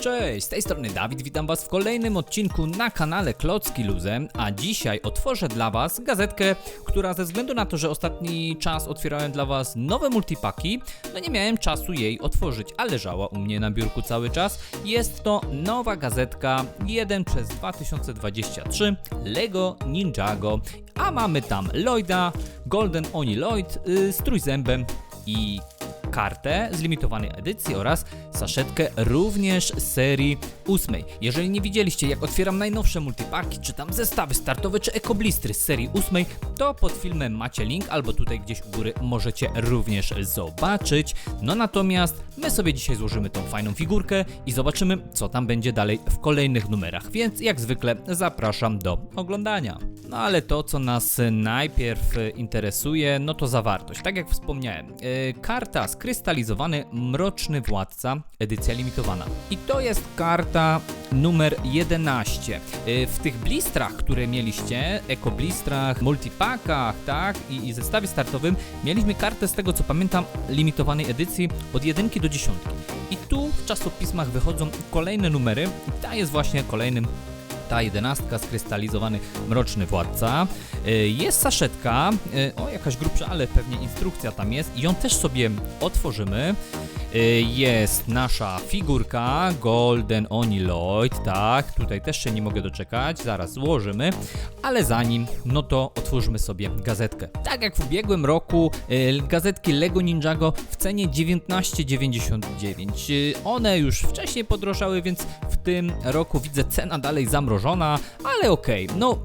Cześć, z tej strony Dawid, witam Was w kolejnym odcinku na kanale Klocki Luzem, a dzisiaj otworzę dla Was gazetkę, która ze względu na to, że ostatni czas otwierałem dla Was nowe multipaki, no nie miałem czasu jej otworzyć, a leżała u mnie na biurku cały czas. Jest to nowa gazetka 1 przez 2023 Lego Ninjago, a mamy tam Lloyda, Golden Oni Lloyd yy, z trójzębem i kartę z limitowanej edycji oraz saszetkę również z serii ósmej. Jeżeli nie widzieliście jak otwieram najnowsze multipaki, czy tam zestawy startowe, czy ekoblistry z serii ósmej, to pod filmem macie link albo tutaj gdzieś u góry możecie również zobaczyć. No natomiast my sobie dzisiaj złożymy tą fajną figurkę i zobaczymy co tam będzie dalej w kolejnych numerach, więc jak zwykle zapraszam do oglądania. No ale to co nas najpierw interesuje, no to zawartość. Tak jak wspomniałem, e, karta skrystalizowany Mroczny Władca, edycja limitowana. I to jest karta numer 11. E, W tych blistrach, które mieliście, ekoblistrach, multipakach, tak, i, i zestawie startowym, mieliśmy kartę z tego co pamiętam limitowanej edycji od 1 do 10. I tu w czasopismach wychodzą kolejne numery i ta jest właśnie kolejnym ta jedenastka, skrystalizowany mroczny władca. Y, Jest saszetka, y, o jakaś grubsza, ale pewnie instrukcja tam jest i ją też sobie otworzymy. Y, Jest nasza figurka Golden Oni Lloyd, tak, tutaj też się nie mogę doczekać, zaraz złożymy, ale zanim, no to otwórzmy sobie gazetkę. Tak jak w ubiegłym roku, y, gazetki Lego Ninjago w cenie 19,99. Y, One już wcześniej podrożały, więc w tym roku widzę cena dalej zamrożona, ale okej, no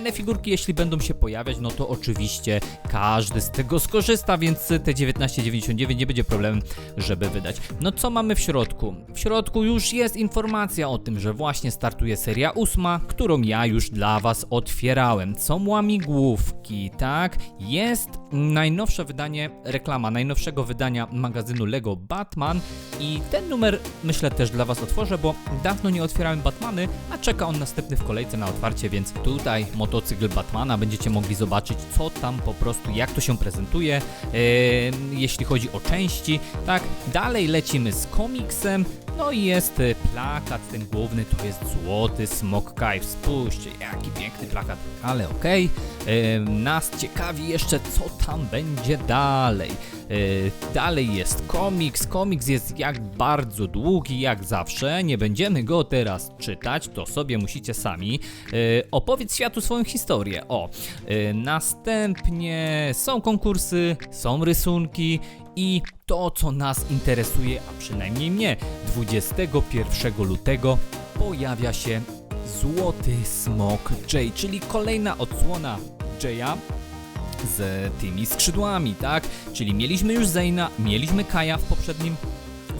fajne figurki, jeśli będą się pojawiać, no to oczywiście każdy z tego skorzysta, więc te 19,99 nie będzie problemem, żeby wydać. No co mamy w środku? W środku już jest informacja o tym, że właśnie startuje seria ósma, którą ja już dla Was otwierałem. Są łamigłówki, tak? Jest najnowsze wydanie, reklama najnowszego wydania magazynu Lego Batman i ten numer myślę też dla Was otworzę, bo dawno nie otwierałem Batmany, a czeka on następny w kolejce na otwarcie, więc tutaj motocykl Batmana będziecie mogli zobaczyć, co tam po prostu, jak to się prezentuje, e, jeśli chodzi o części, tak? Dalej lecimy z komiksem, no i jest e, plakat, ten główny to jest złoty Smok Kai. Spójrzcie, jaki piękny plakat, ale okej. E, Nas ciekawi jeszcze, co tam będzie dalej. E, Dalej jest komiks. Komiks jest jak bardzo długi, jak zawsze. Nie będziemy go teraz czytać, to sobie musicie sami. E, Opowiedz światu swoją historię. O, następnie są konkursy, są rysunki i to, co nas interesuje, a przynajmniej mnie, 21 lutego pojawia się Złoty Smok J, czyli kolejna odsłona Jaya z tymi skrzydłami, tak? Czyli mieliśmy już Zayna, mieliśmy Kaja w poprzednim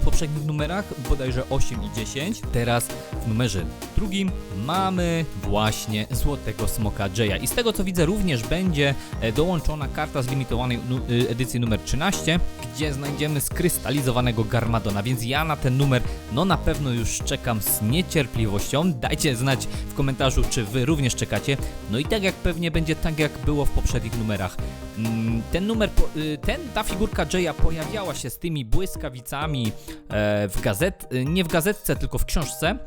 w poprzednich numerach, bodajże 8 i 10. Teraz w numerze drugim mamy właśnie Złotego Smoka Jaya. I z tego co widzę również będzie e, dołączona karta z limitowanej y, edycji numer 13, gdzie znajdziemy skrystalizowanego Garmadona, więc ja na ten numer no na pewno już czekam z niecierpliwością. Dajcie znać w komentarzu, czy wy również czekacie. No i tak jak pewnie będzie tak jak było w poprzednich numerach. Mm, Ten numer, y, ten, ta figurka Jaya pojawiała się z tymi błyskawicami e, w gazet, nie w gazetce, tylko w książce,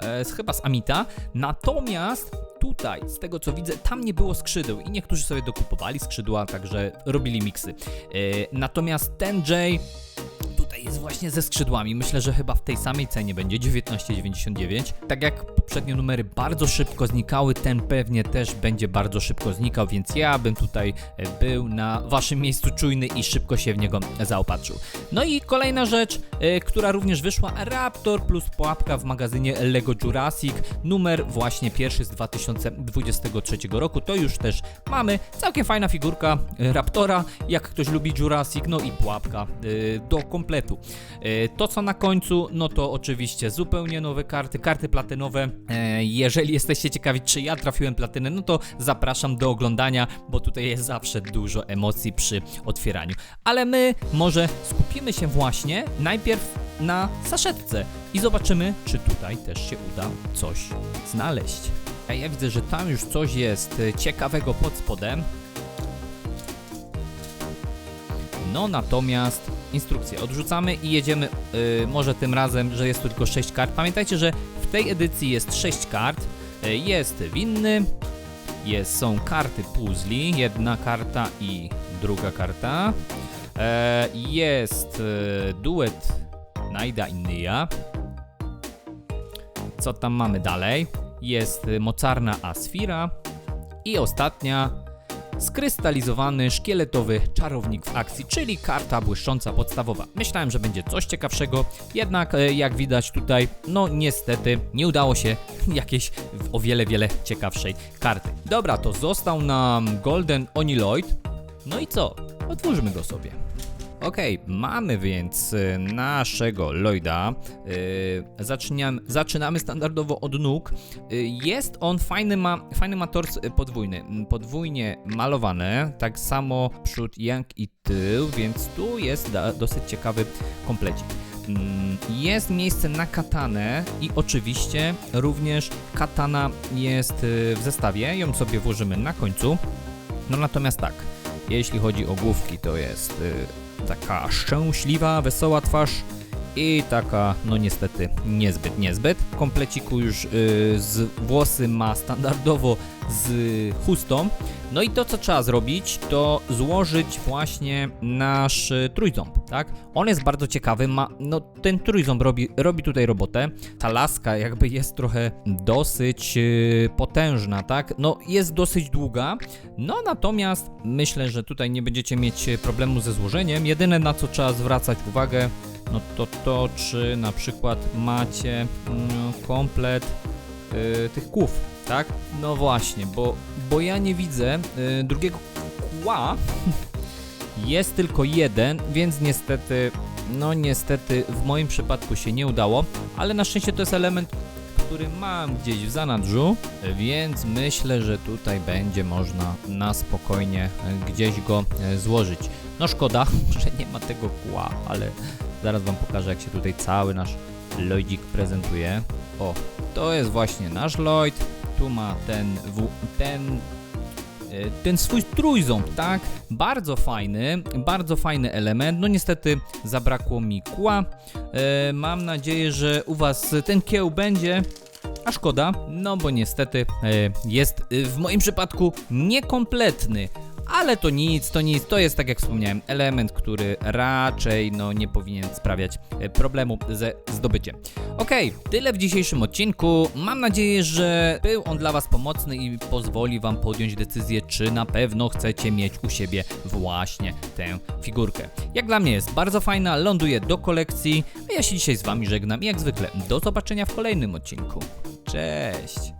e, chyba z Amita. Natomiast tutaj, z tego co widzę, tam nie było skrzydeł i niektórzy sobie dokupowali skrzydła, także robili miksy. E, Natomiast ten Jay jest właśnie ze skrzydłami. Myślę, że chyba w tej samej cenie będzie 19,99. Tak jak poprzednie numery bardzo szybko znikały, ten pewnie też będzie bardzo szybko znikał, więc ja bym tutaj e, był na waszym miejscu czujny i szybko się w niego zaopatrzył. No i kolejna rzecz, e, która również wyszła, Raptor plus pułapka w magazynie Lego Jurassic, numer właśnie pierwszy z 2023 roku. To już też mamy. Całkiem fajna figurka e, Raptora, jak ktoś lubi Jurassic, no i pułapka do kompletu. E, To co na końcu, no to oczywiście zupełnie nowe karty, karty platynowe. E, Jeżeli jesteście ciekawi, czy ja trafiłem platynę, no to zapraszam do oglądania, bo tutaj jest zawsze dużo emocji przy otwieraniu. Ale my może skupimy się właśnie najpierw na saszetce i zobaczymy, czy tutaj też się uda coś znaleźć. A ja widzę, że tam już coś jest ciekawego pod spodem. No natomiast instrukcję odrzucamy i jedziemy y, może tym razem, że jest tylko 6 kart. Pamiętajcie, że w tej edycji jest 6 kart. Y, jest winny, jest, są karty puzli, jedna karta i druga karta. E, jest e, duet Najda i. Co tam mamy dalej? Jest y, mocarna Asfira i ostatnia skrystalizowany szkieletowy czarownik w akcji, czyli karta błyszcząca podstawowa. Myślałem, że będzie coś ciekawszego, jednak e, jak widać tutaj, no niestety nie udało się jakiejś o wiele, wiele ciekawszej karty. Dobra, to został nam Golden Oniloid. No i co? Otwórzmy go sobie. Okej, mamy więc y, naszego Lloyda. Y, zaczynamy, zaczynamy standardowo od nóg. Y, jest on fajny, ma, fajny ma tors podwójny. m, Podwójnie malowany, tak samo przód, jak i tył, więc tu jest dosyć ciekawy komplecik. Mm, Jest miejsce na katanę i oczywiście również katana jest w zestawie. Ją sobie włożymy na końcu. No natomiast tak, jeśli chodzi o główki, to jest taka szczęśliwa, wesoła twarz i taka, no niestety, niezbyt, niezbyt. W kompleciku już y, z włosy ma standardowo z chustą. No i to, co trzeba zrobić, to złożyć właśnie nasz y, trójząb, tak? On jest bardzo ciekawy, ma, no ten trójząb robi, robi tutaj robotę. Ta laska jakby jest trochę dosyć y, potężna, tak? No jest dosyć długa, no natomiast myślę, że tutaj nie będziecie mieć problemu ze złożeniem. Jedyne na co trzeba zwracać uwagę, no to to, czy na przykład macie mm, komplet y, tych kłów, tak? No właśnie, bo, bo ja nie widzę y, drugiego kła. Jest tylko jeden, więc niestety, no niestety w moim przypadku się nie udało, ale na szczęście to jest element, który mam gdzieś w zanadrzu, więc myślę, że tutaj będzie można na spokojnie gdzieś go e, złożyć. No szkoda, że nie ma tego kła, ale zaraz wam pokażę jak się tutaj cały nasz Lloydzik prezentuje. O, to jest właśnie nasz Lloyd, tu ma ten, w, ten e, ten swój trójząb, tak? Bardzo fajny, bardzo fajny element. No niestety zabrakło mi kła. E, mam nadzieję, że u Was ten kieł będzie. A szkoda, no bo niestety e, jest e, w moim przypadku niekompletny. Ale to nic, to nic, to jest tak jak wspomniałem, element, który raczej no, nie powinien sprawiać e, problemu ze zdobyciem. Okej, tyle w dzisiejszym odcinku. Mam nadzieję, że był on dla Was pomocny i pozwoli Wam podjąć decyzję, czy na pewno chcecie mieć u siebie właśnie tę figurkę. Jak dla mnie jest bardzo fajna, ląduje do kolekcji, a ja się dzisiaj z Wami żegnam i jak zwykle do zobaczenia w kolejnym odcinku. Cześć!